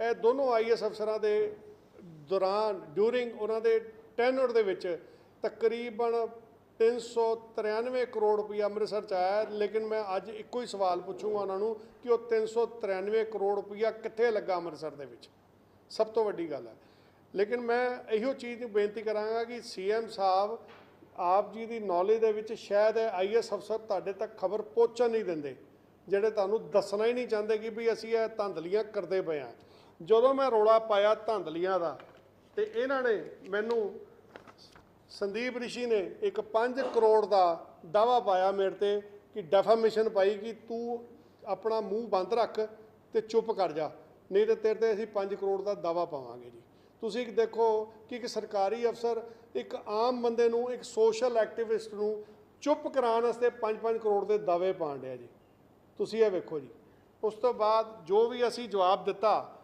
ਇਹ ਦੋਨੋਂ ਆਈਐਸ ਅਫਸਰਾਂ ਦੇ ਦੌਰਾਨ ਡਿਊਰਿੰਗ ਉਹਨਾਂ ਦੇ ਟੈਨਰ ਦੇ ਵਿੱਚ ਤਕਰੀਬਨ 393 ਕਰੋੜ ਰੁਪਇਆ ਅੰਮ੍ਰਿਤਸਰ ਚ ਆਇਆ ਲੇਕਿਨ ਮੈਂ ਅੱਜ ਇੱਕੋ ਹੀ ਸਵਾਲ ਪੁੱਛੂੰਗਾ ਉਹਨਾਂ ਨੂੰ ਕਿ ਉਹ 393 ਕਰੋੜ ਰੁਪਇਆ ਕਿੱਥੇ ਲੱਗਾ ਅੰਮ੍ਰਿਤਸਰ ਦੇ ਵਿੱਚ? ਸਭ ਤੋਂ ਵੱਡੀ ਗੱਲ ਹੈ। ਲੇਕਿਨ ਮੈਂ ਇਹੋ ਚੀਜ਼ ਨੂੰ ਬੇਨਤੀ ਕਰਾਂਗਾ ਕਿ ਸੀਐਮ ਸਾਹਿਬ ਆਪ ਜੀ ਦੀ ਨੌਲੇਜ ਦੇ ਵਿੱਚ ਸ਼ਾਇਦ ਆਈਐਸ ਅਫਸਰ ਤੁਹਾਡੇ ਤੱਕ ਖਬਰ ਪਹੁੰਚਣ ਨਹੀਂ ਦਿੰਦੇ, ਜਿਹੜੇ ਤੁਹਾਨੂੰ ਦੱਸਣਾ ਹੀ ਨਹੀਂ ਚਾਹੁੰਦੇ ਕਿ ਵੀ ਅਸੀਂ ਇਹ ਧੰਦਲੀਆਂ ਕਰਦੇ ਪਏ ਹਾਂ। ਜਦੋਂ ਮੈਂ ਰੋਲਾ ਪਾਇਆ ਧੰਦਲੀਆਂ ਦਾ, ਤੇ ਇਹਨਾਂ ਨੇ ਮੈਨੂੰ ਸੰਦੀਪ ਰਿਸ਼ੀ ਨੇ ਇੱਕ 5 ਕਰੋੜ ਦਾ ਦਾਵਾ ਪਾਇਆ ਮੇਰੇ ਤੇ ਕਿ ਡੈਫਾਮੇਸ਼ਨ ਪਾਈ ਕਿ ਤੂੰ ਆਪਣਾ ਮੂੰਹ ਬੰਦ ਰੱਖ ਤੇ ਚੁੱਪ ਕਰ ਜਾ। ਨਹੀਂ ਤੇ ਤੇਰੇ ਤੇ ਅਸੀਂ 5 ਕਰੋੜ ਦਾ ਦਾਵਾ ਪਾਵਾਂਗੇ ਜੀ। ਤੁਸੀਂ ਦੇਖੋ ਕਿ ਇੱਕ ਸਰਕਾਰੀ ਅਫਸਰ, ਇੱਕ ਆਮ ਬੰਦੇ ਨੂੰ, ਇੱਕ ਸੋਸ਼ਲ ਐਕਟਿਵਿਸਟ ਨੂੰ ਚੁੱਪ ਕਰਾਉਣ ਵਾਸਤੇ 5-5 ਕਰੋੜ ਦੇ ਦਾਅਵੇ ਪਾਣ ਡਿਆ ਜੀ। ਤੁਸੀਂ ਇਹ ਵੇਖੋ ਜੀ। ਉਸ ਤੋਂ ਬਾਅਦ ਜੋ ਵੀ ਅਸੀਂ ਜਵਾਬ ਦਿੱਤਾ